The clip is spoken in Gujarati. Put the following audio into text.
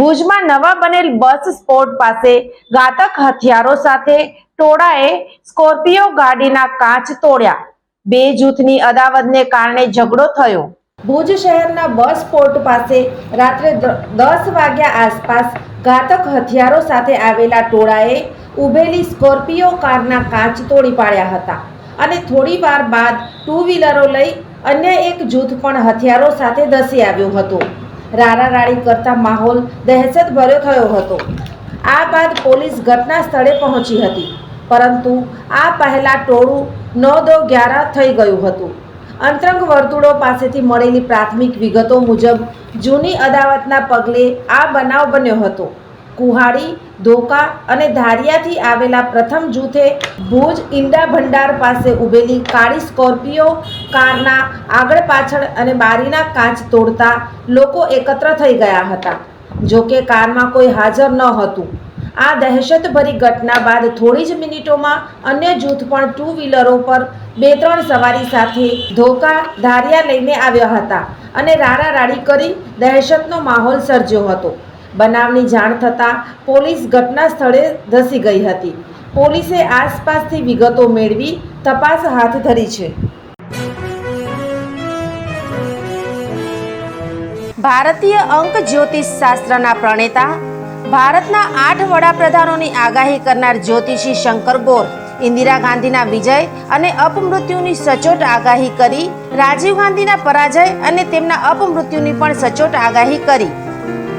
ભુજમાં નવા બનેલ બસ સ્પોટ પાસે ઘાતક હથિયારો સાથે ટોળાએ સ્કોર્પિયો ગાડીના કાચ તોડ્યા. બે જૂથની અદાવતને કારણે ઝઘડો થયો. ભુજ શહેરના બસ પોર્ટ પાસે રાત્રે દસ વાગ્યા આસપાસ ઘાતક હથિયારો સાથે આવેલા ટોળાએ ઊભેલી સ્કોર્પિયો કારના કાચ તોડી પાડ્યા હતા અને થોડી વાર બાદ ટુ વ્હીલરો લઈ અન્ય એક જૂથ પણ હથિયારો સાથે ધસી આવ્યું હતું. રારારાડી કરતા માહોલ દહેશત ભર્યો થયો હતો. આ બાદ પોલીસ ઘટના સ્થળે પહોંચી હતી. પરંતુ આ પહેલાં ટોળું નવ દો ગ્યારા થઈ ગયું હતું. અંતરંગ વર્તુળો પાસેથી મળેલી પ્રાથમિક વિગતો મુજબ જૂની અદાવતના પગલે આ બનાવ બન્યો હતો. કુહાડી, ધોકા અને ધારિયાથી આવેલા પ્રથમ જૂથે ભુજ ઈંડા ભંડાર પાસે ઊભેલી કાળી સ્કોર્પિયો કારના આગળ પાછળ અને બારીના કાચ તોડતા લોકો એકત્ર થઈ ગયા હતા. જો કે કારમાં કોઈ હાજર ન હતું. આ દહેશતભરી ઘટના બાદ થોડી જ મિનિટોમાં અન્ય જૂથ પણ ટુ વ્હીલરો પર બે ત્રણ સવારી સાથે ધોકા, ધારિયા લઈને આવ્યા હતા અને રાડારાડી કરી દહેશતનો માહોલ સર્જ્યો હતો. બનાવની જાણ થતાં પોલીસ ઘટના સ્થળે ધસી ગઈ હતી. પોલીસે આસપાસથી વિગતો મેળવી તપાસ હાથ ધરી છે. ભારતીય અંક જ્યોતિષ શાસ્ત્રના પ્રણેતા, ભારતના આઠ વડાપ્રધાનોની આગાહી કરનાર જ્યોતિષી શંકર ગોર, ઇન્દિરા ગાંધીના વિજય અને અપમૃત્યુની સચોટ આગાહી કરી, રાજીવ ગાંધીના પરાજય અને તેમના અપમૃત્યુની પણ સચોટ આગાહી કરી.